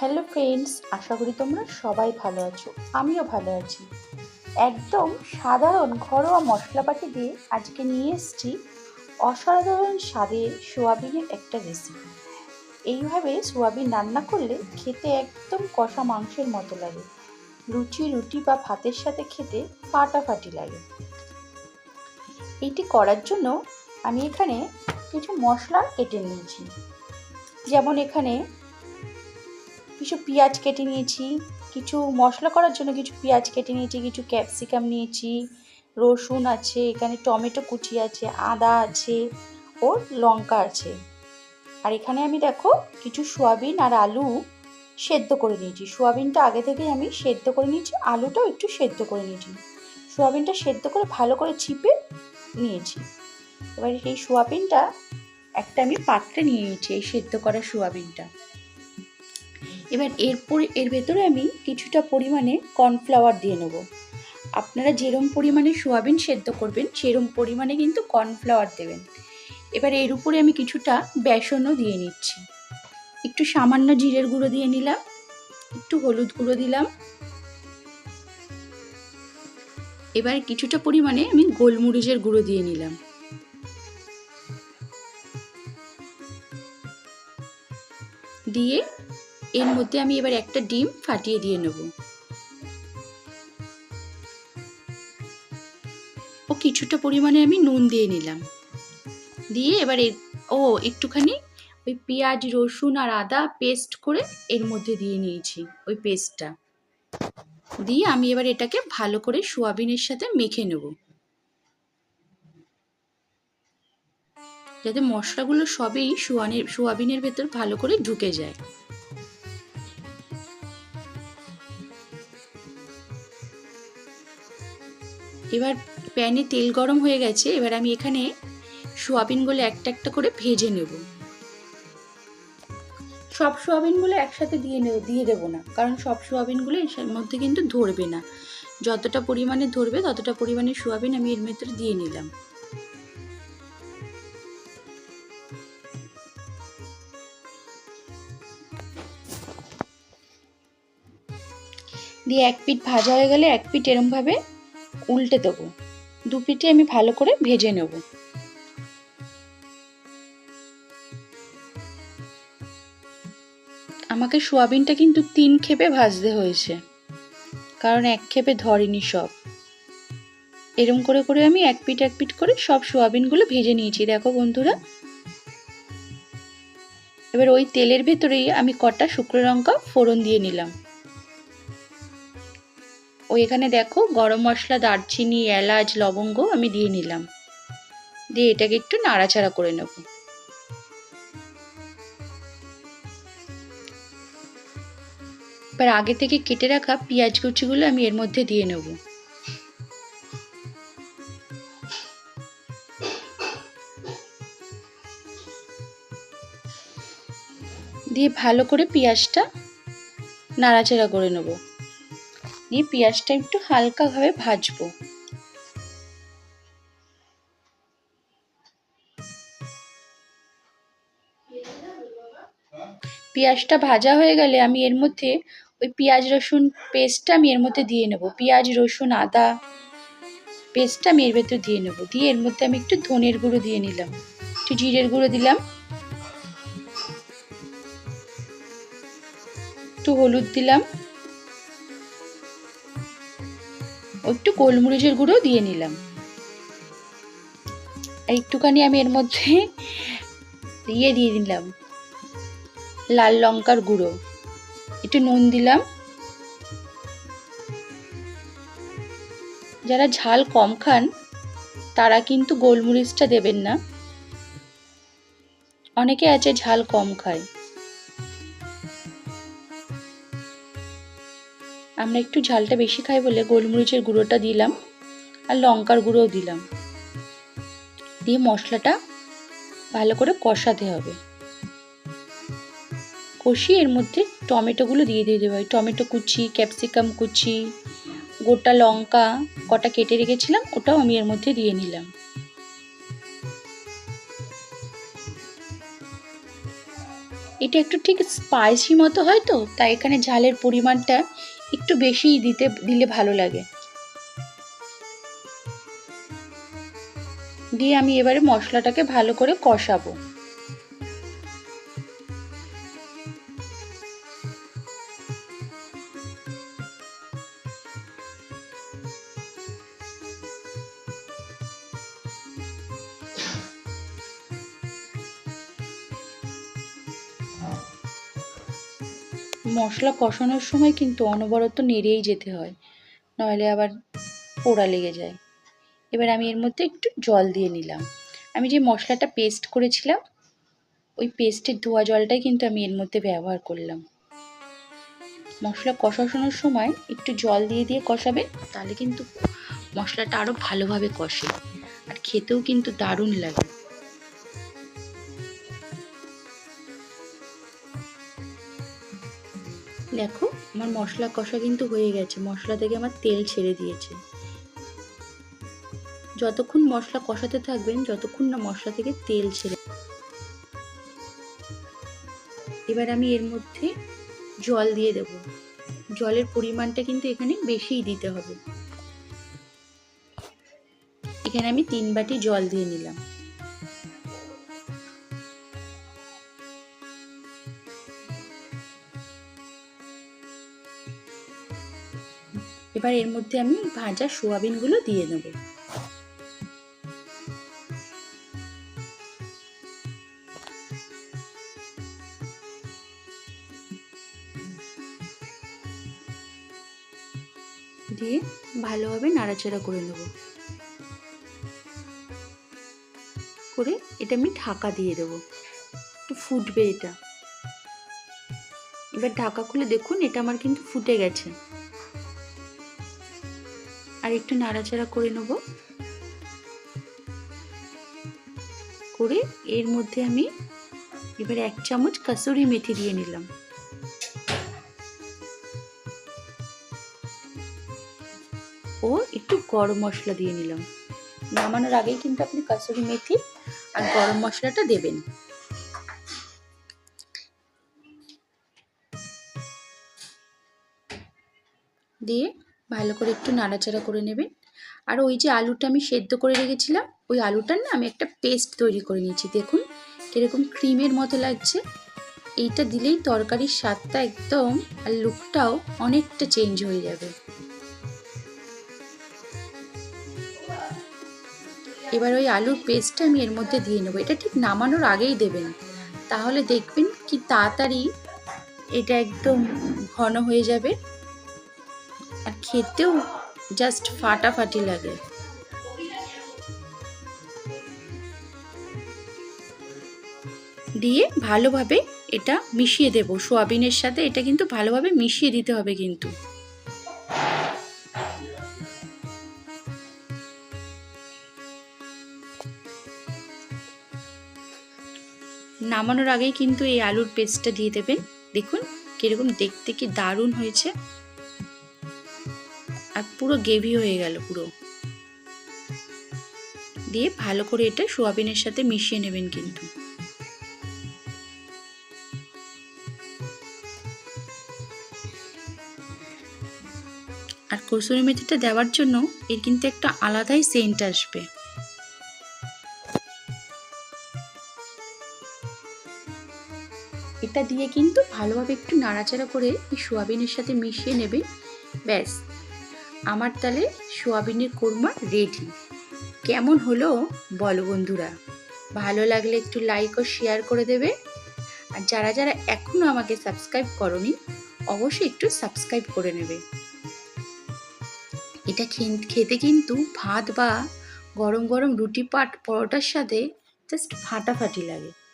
Hello friends আশা করি তোমরা সবাই ভালো আছো। আমিও ভালো আছি। একদম সাধারণ ঘরোয়া মশলাপাতি দিয়ে আজকে নিয়ে এসেছি অসাধারণ স্বাদের সোয়াবিনের একটা রেসিপি এইভাবে সোয়াবিন রান্না করলে খেতে একদম কষা মাংসের মতো লাগে। লুচি, রুটি বা ভাতের সাথে খেতে ফাটাফাটি লাগে। এইটি করার জন্য আমি এখানে কিছু মশলা কেটে নিয়েছি। যেমন এখানে কিছু পেঁয়াজ কেটে নিয়েছি, কিছু মশলা করার জন্য কিছু পেঁয়াজ কেটে নিয়েছি, কিছু ক্যাপসিকাম নিয়েছি, রসুন আছে, এখানে টমেটো কুচি আছে, আদা আছে ও লঙ্কা আছে। আর এখানে আমি দেখো কিছু সোয়াবিন আর আলু সেদ্ধ করে নিয়েছি। সোয়াবিনটা আগে থেকেই আমি সেদ্ধ করে নিয়েছি, আলুটাও একটু সেদ্ধ করে নিয়েছি। সোয়াবিনটা সেদ্ধ করে ভালো করে চিপে নিয়েছি। এবার এই সোয়াবিনটা একটা আমি পাত্রে নিয়ে নিয়েছি, এই সেদ্ধ করা সোয়াবিনটা। এবার এরপর, এর ভেতরে আমি কিছুটা পরিমাণে কর্নফ্লাওয়ার দিয়ে নেব। আপনারা যেরম পরিমাণে সোয়াবিন সেদ্ধ করবেন, সেরম পরিমাণে কিন্তু কর্নফ্লাওয়ার দেবেন। এবার এর উপরে আমি কিছুটা বেসনও দিয়ে নিচ্ছি। একটু সামান্য জিরের গুঁড়ো দিয়ে নিলাম, একটু হলুদ গুঁড়ো দিলাম। এবার কিছুটা পরিমাণে আমি গোলমরিচের গুঁড়ো দিয়ে নিলাম। দিয়ে এর মধ্যে আমি এবার একটা ডিম ফাটিয়ে দিয়ে নেব। ও কিছুটা পরিমাণে আমি নুন দিয়ে নিলাম। দিয়ে এবার ও, একটুখানি ওই পেঁয়াজ, রসুন আর আদা পেস্ট করে এর মধ্যে দিয়ে নিয়েছি ওই পেস্টটা। দিয়ে আমি এবার এটাকে ভালো করে সোয়াবিনের সাথে মেখে নেব। যাতে মশলাগুলো সবই সোয়ানের সোয়াবিনের ভেতর ভালো করে ঢুকে যায়। এবার প্যানে তেল গরম হয়ে গেছে, এবার আমি এখানে সোয়াবিনগুলো একটা একটা করে ভেজে নেব। সব সোয়াবিনগুলো একসাথে দিয়ে নেব, দিয়ে দেবো না, কারণ সব সোয়াবিনগুলো এর মধ্যে কিন্তু ধরবে না। যতটা পরিমাণে ধরবে, ততটা পরিমাণে সোয়াবিন আমি এর ভেতরে দিয়ে নিলাম। দিয়ে এক পিঠ ভাজা হয়ে গেলে এক পিঠ এরমভাবে উল্টে দেবো। দু পিঠে আমি ভালো করে ভেজে নেব। আমাকে সোয়াবিনটা কিন্তু তিন খেপে ভাজতে হয়েছে। কারণ এক খেপে ধরেনি সব। এরম করে করে আমি এক পিঠ এক পিঠ করে সব সোয়াবিনগুলো ভেজে নিয়েছি। দেখো বন্ধুরা। এবার ওই তেলের ভেতরেই আমি কটা শুকনো লঙ্কা ফোড়ন দিয়ে নিলাম। ও এখানে দেখো গরম মশলা, দারচিনি, এলাচ, লবঙ্গ আমি দিয়ে নিলাম। দিয়ে এটাকে একটু নাড়াচাড়া করে নেব। এবার আগে থেকে কেটে রাখা পেঁয়াজ কুচিগুলো আমি এর মধ্যে দিয়ে নেব। দিয়ে ভালো করে পেঁয়াজটা নাড়াচাড়া করে নেব। দিয়ে পেঁয়াজটা একটু হালকাভাবে ভাজবো। পেঁয়াজটা ভাজা হয়ে গেলে আমি এর মধ্যে ওই পেঁয়াজ রসুন পেস্টটা আমি এর মধ্যে দিয়ে নেব। পেঁয়াজ, রসুন, আদা পেস্টটা আমি এর ভেতর দিয়ে নেব। দিয়ে এর মধ্যে আমি একটু ধনের গুঁড়ো দিয়ে নিলাম। একটু জিরের গুঁড়ো দিলাম। একটু হলুদ দিলাম। একটু গোলমরিচের গুঁড়ো দিয়ে নিলাম। একটুখানি আমি এর মধ্যে ইয়ে দিয়ে দিলাম লাল লঙ্কার গুঁড়ো। একটু নুন দিলাম। যারা ঝাল কম খান, তারা কিন্তু গোলমরিচটা দেবেন না। অনেকে আছে ঝাল কম খায়। আমরা একটু ঝালটা বেশি খাই বলে গোলমরিচের গুঁড়োটা দিলাম আর লঙ্কার গুঁড়োও দিলাম। দিয়ে মশলাটা ভালো করে কষাতে হবে। কষিয়ে এর মধ্যে টমেটোগুলো দিয়ে দিয়ে দেবো। টমেটো কুচি, ক্যাপসিকাম কুচি, গোটা লঙ্কা কটা কেটে রেখেছিলাম, ওটাও আমি এর মধ্যে দিয়ে নিলাম। এটা একটু ঠিক স্পাইসি মতো হয় তো, তাই এখানে ঝালের পরিমাণটা একটু বেশিই দিতে, দিলে ভালো লাগে। দিয়ে আমি এবারে মশলাটাকে ভালো করে কষাবো। মশলা কষানোর সময় কিন্তু অনবরত নেড়েই যেতে হয়, নইলে আবার পোড়া লেগে যায়। এবার আমি এর মধ্যে একটু জল দিয়ে নিলাম। আমি যে মশলাটা পেস্ট করেছিলাম, ওই পেস্টের ধোয়া জলটাই কিন্তু আমি এর মধ্যে ব্যবহার করলাম। মশলা কষানোর সময় একটু জল দিয়ে দিয়ে কষাবে, তাহলে কিন্তু মশলাটা আরও ভালোভাবে কষে। আর খেতেও কিন্তু দারুণ লাগে। দেখো, আমার মশলা কষা কিন্তু হয়ে গেছে। মশলা থেকে আমার তেল ছেড়ে দিয়েছে। যতক্ষণ মশলা কষাতে থাকবেন, যতক্ষণ না মশলা থেকে তেল ছেড়ে এবার আমি এর মধ্যে জল দিয়ে দেব। জলের পরিমাণটা কিন্তু এখানে বেশিই দিতে হবে। এখানে আমি তিন বাটি জল দিয়ে নিলাম। এবার এর মধ্যে আমি ভাজা সোয়াবিনগুলো দিয়ে নেব দিয়ে ভালোভাবে নাড়াচাড়া করে নেব। করে এটা আমি ঢাকা দিয়ে দেবো। একটু ফুটবে এটা। এবার ঢাকা খুলে দেখুন, এটা আমার কিন্তু ফুটে গেছে। আর একটু নাড়াচাড়া করে নেব। করে এর মধ্যে আমি এবার এক চামচ কাসুরি মেথি দিয়ে নিলাম। ও একটু গরম মশলা দিয়ে নিলাম। নামানোর আগেই কিন্তু আপনি কাসুরি মেথি আর গরম মশলাটা দেবেন। দিয়ে ভালো করে একটু নাড়াচাড়া করে নেবেন। আর ওই যে আলুটা আমি সেদ্ধ করে রেখেছিলাম, ওই আলুটার না আমি একটা পেস্ট তৈরি করে নিয়েছি। দেখুন কীরকম ক্রিমের মতো লাগছে। এইটা দিলেই তরকারির স্বাদটা একদম আর লুকটাও অনেকটা চেঞ্জ হয়ে যাবে। এবার ওই আলুর পেস্টটা আমি এর মধ্যে দিয়ে নেব। এটা ঠিক নামানোর আগেই দেবেন। তাহলে দেখবেন কি তাড়াতাড়ি এটা একদম ঘন হয়ে যাবে। আর খেতেও জাস্ট ফাটাফাটি লাগে। দিয়ে ভালোভাবে এটা মিশিয়ে দেব। সোয়াবিনের সাথে এটা কিন্তু ভালোভাবে মিশিয়ে দিতে হবে কিন্তু। নামানোর আগেই কিন্তু এই আলুর পেস্টটা দিয়ে দেবেন। দেখুন কীরকম দেখতে কি দারুণ হয়েছে। আর পুরো গেভি হয়ে গেল পুরো। দিয়ে ভালো করে এটা সোয়াবিনের সাথে মিশিয়ে নেবেন কিন্তু। আর কসুরি মেথিটা দেওয়ার জন্য এর কিন্তু একটা আলাদাই সেন্ট আসবে। এটা দিয়ে কিন্তু ভালোভাবে একটু নাড়াচাড়া করে এই সোয়াবিনের সাথে মিশিয়ে নেবেন। ব্যাস। আমার তাহলে সোয়াবিনের কোরমা রেডি। কেমন হলো বলো বন্ধুরা? ভালো লাগলে একটু লাইক ও শেয়ার করে দেবে। আর যারা যারা এখনও আমাকে সাবস্ক্রাইব করনি, অবশ্যই একটু সাবস্ক্রাইব করে নেবে। এটা খেতে কিন্তু ভাত বা গরম গরম রুটি পাট পরোটার সাথে জাস্ট ফাটাফাটি লাগে।